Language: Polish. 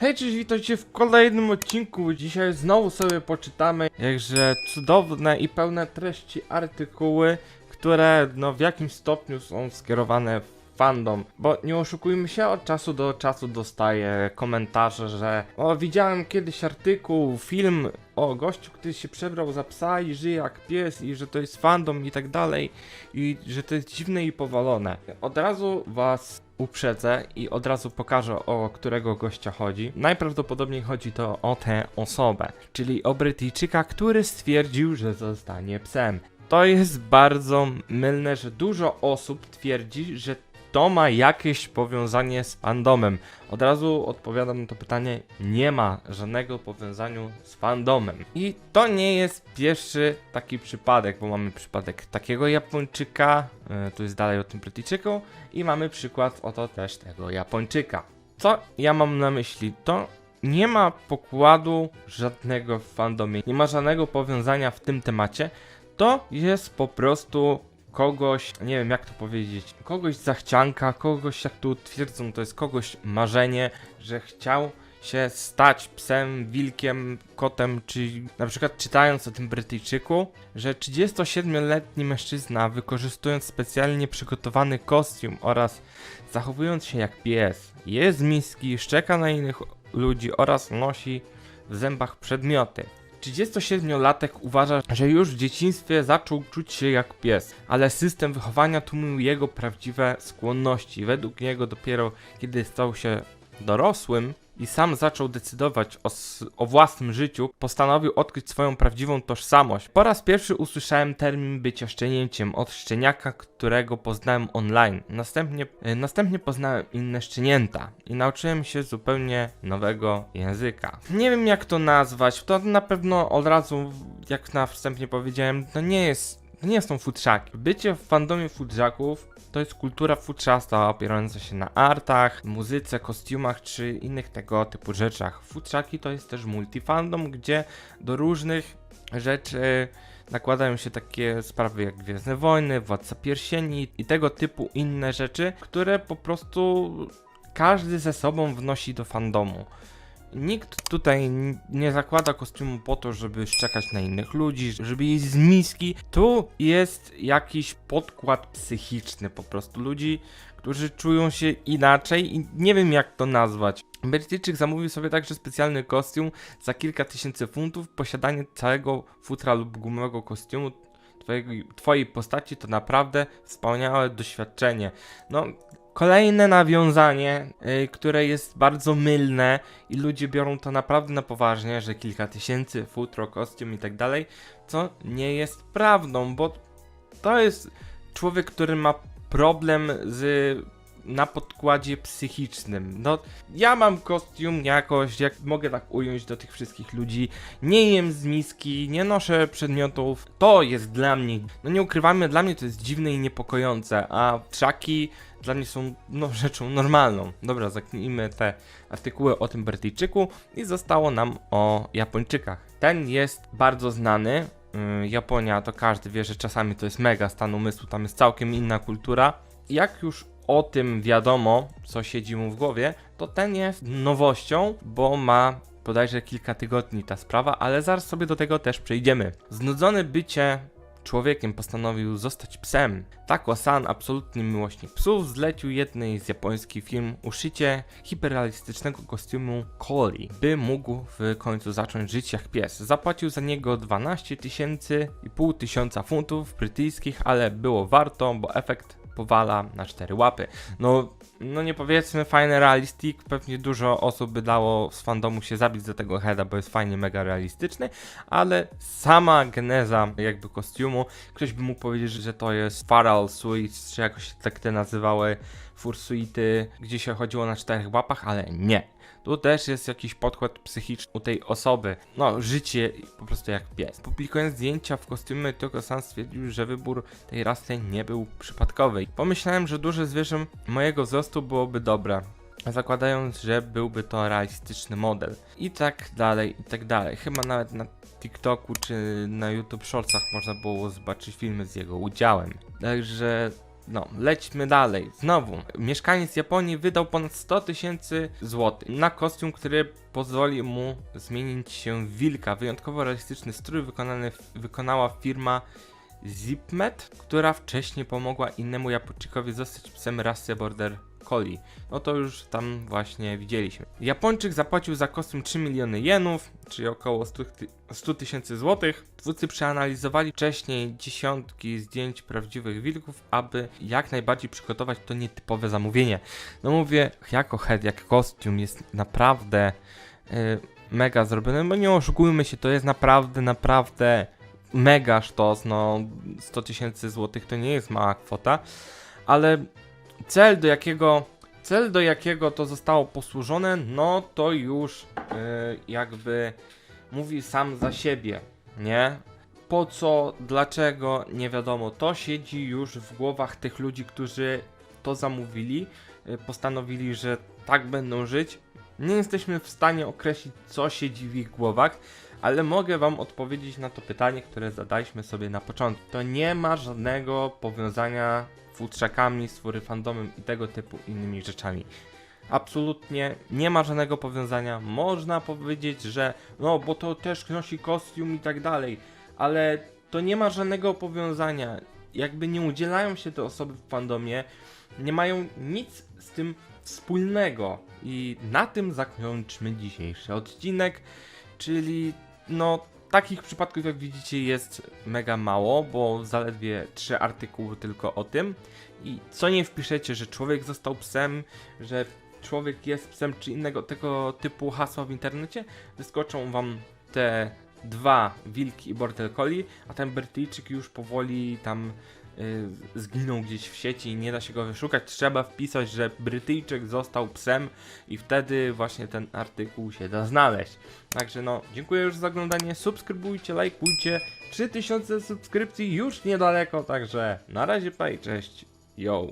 Hej, cześć, witajcie w kolejnym odcinku. Dzisiaj znowu sobie poczytamy jakże cudowne i pełne treści artykuły, które no w jakimś stopniu są skierowane fandom. Bo nie oszukujmy się, od czasu do czasu dostaję komentarze, że o widziałem kiedyś artykuł, film o gościu, który się przebrał za psa i żyje jak pies i że to jest fandom i tak dalej i że to jest dziwne i powalone. Od razu was uprzedzę i od razu pokażę o którego gościa chodzi. Najprawdopodobniej chodzi to o tę osobę, czyli o Brytyjczyka, który stwierdził, że zostanie psem. To jest bardzo mylne, że dużo osób twierdzi, że to ma jakieś powiązanie z fandomem. Od razu odpowiadam na to pytanie, nie ma żadnego powiązania z fandomem. I to nie jest pierwszy taki przypadek, bo mamy przypadek takiego Japończyka, e, tu jest dalej o tym Brytyjczyku, i mamy przykład oto też tego Japończyka. Co ja mam na myśli? To nie ma pokładu żadnego w fandomie, nie ma żadnego powiązania w tym temacie. To jest po prostu kogoś, nie wiem jak to powiedzieć, kogoś zachcianka, kogoś jak tu twierdzą, to jest kogoś marzenie, że chciał się stać psem, wilkiem, kotem, czy na przykład czytając o tym Brytyjczyku, że 37-letni mężczyzna wykorzystując specjalnie przygotowany kostium oraz zachowując się jak pies, je z miski, szczeka na innych ludzi oraz nosi w zębach przedmioty. 37-latek uważa, że już w dzieciństwie zaczął czuć się jak pies, ale system wychowania tłumił jego prawdziwe skłonności. Według niego dopiero kiedy stał się dorosłym i sam zaczął decydować o, o własnym życiu, postanowił odkryć swoją prawdziwą tożsamość. Po raz pierwszy usłyszałem termin bycia szczenięciem od szczeniaka, którego poznałem online. Następnie, e, następnie poznałem inne szczenięta i nauczyłem się zupełnie nowego języka. Nie wiem jak to nazwać, to na pewno od razu, jak na wstępnie powiedziałem, to nie jest nie są futrzaki. Bycie w fandomie futrzaków to jest kultura futrzasta opierająca się na artach, muzyce, kostiumach czy innych tego typu rzeczach. Futrzaki to jest też multifandom, gdzie do różnych rzeczy nakładają się takie sprawy jak Gwiezdne Wojny, Władca Pierścieni i tego typu inne rzeczy, które po prostu każdy ze sobą wnosi do fandomu. Nikt tutaj nie zakłada kostiumu po to, żeby szczekać na innych ludzi, żeby jeść z miski. Tu jest jakiś podkład psychiczny po prostu ludzi, którzy czują się inaczej i nie wiem jak to nazwać. Brytyjczyk zamówił sobie także specjalny kostium za kilka tysięcy funtów. Posiadanie całego futra lub gumowego kostiumu twojego, twojej postaci to naprawdę wspaniałe doświadczenie. No, kolejne nawiązanie, y, które jest bardzo mylne i ludzie biorą to naprawdę na poważnie, że kilka tysięcy, futro, kostium i tak dalej, co nie jest prawdą, bo to jest człowiek, który ma problem z na podkładzie psychicznym. No, ja mam kostium jakoś, jak mogę tak ująć do tych wszystkich ludzi. Nie jem z miski, nie noszę przedmiotów. To jest dla mnie, no nie ukrywamy, dla mnie to jest dziwne i niepokojące, a trzaki dla mnie są no, rzeczą normalną. Dobra, zaknijmy te artykuły o tym Brytyjczyku i zostało nam o Japończykach. Ten jest bardzo znany. Yy, Japonia to każdy wie, że czasami to jest mega stan umysłu, tam jest całkiem inna kultura. Jak już o tym wiadomo, co siedzi mu w głowie, to ten jest nowością, bo ma bodajże kilka tygodni ta sprawa, ale zaraz sobie do tego też przejdziemy. Znudzony bycie człowiekiem postanowił zostać psem. Tako-san, absolutny miłośnik psów, zlecił jednej z japońskich firm uszycie hiperrealistycznego kostiumu Collie, by mógł w końcu zacząć żyć jak pies. Zapłacił za niego 12 tysięcy i pół tysiąca funtów brytyjskich, ale było warto, bo efekt powala na cztery łapy. No, no nie powiedzmy fajny realistik, pewnie dużo osób by dało z fandomu się zabić za tego heada, bo jest fajnie mega realistyczny, ale sama geneza jakby kostiumu, ktoś by mógł powiedzieć, że to jest Faral Suits, czy jakoś tak te nazywały fursuity, gdzie się chodziło na czterech łapach, ale nie. Tu też jest jakiś podkład psychiczny u tej osoby. No, życie po prostu jak pies. Publikując zdjęcia w kostiumie, Toko-san stwierdził, że wybór tej rasy nie był przypadkowy. Pomyślałem, że duże zwierzę mojego wzrostu byłoby dobre. Zakładając, że byłby to realistyczny model. I tak dalej, i tak dalej. Chyba nawet na TikToku czy na YouTube Shortsach można było zobaczyć filmy z jego udziałem. Także no, lećmy dalej. Znowu, mieszkaniec Japonii wydał ponad 100 tysięcy złotych na kostium, który pozwoli mu zmienić się w wilka. Wyjątkowo realistyczny strój wykonany, wykonała firma Zipmet, która wcześniej pomogła innemu Japończykowi zostać psem rasy Border Collie. No to już tam właśnie widzieliśmy. Japończyk zapłacił za kostium 3 miliony jenów, czyli około 100 ty- 100 tysięcy złotych. Twórcy przeanalizowali wcześniej dziesiątki zdjęć prawdziwych wilków, aby jak najbardziej przygotować to nietypowe zamówienie. No mówię, jako head, jak kostium jest naprawdę y, mega zrobiony, bo nie oszukujmy się, to jest naprawdę, naprawdę mega sztos, no 100 tysięcy złotych to nie jest mała kwota, ale cel do jakiego cel do jakiego to zostało posłużone, no to już yy, jakby mówi sam za siebie, nie? Po co, dlaczego, nie wiadomo. To siedzi już w głowach tych ludzi, którzy to zamówili, yy, postanowili, że tak będą żyć. Nie jesteśmy w stanie określić, co siedzi w ich głowach, ale mogę Wam odpowiedzieć na to pytanie, które zadaliśmy sobie na początku. To nie ma żadnego powiązania z futrzakami, fandomem i tego typu innymi rzeczami. Absolutnie nie ma żadnego powiązania. Można powiedzieć, że no, bo to też nosi kostium i tak dalej, ale to nie ma żadnego powiązania. Jakby nie udzielają się te osoby w fandomie, nie mają nic z tym wspólnego. I na tym zakończmy dzisiejszy odcinek, czyli no takich przypadków jak widzicie jest mega mało, bo zaledwie trzy artykuły tylko o tym. I co nie wpiszecie, że człowiek został psem, że człowiek jest psem, czy innego tego typu hasła w internecie, wyskoczą wam te dwa wilki i border collie, a ten Brytyjczyk już powoli tam zginął gdzieś w sieci i nie da się go wyszukać. Trzeba wpisać, że Brytyjczyk został psem i wtedy właśnie ten artykuł się da znaleźć. Także no, dziękuję już za oglądanie, subskrybujcie, lajkujcie. 3000 subskrypcji już niedaleko, także na razie, paj, cześć, yo.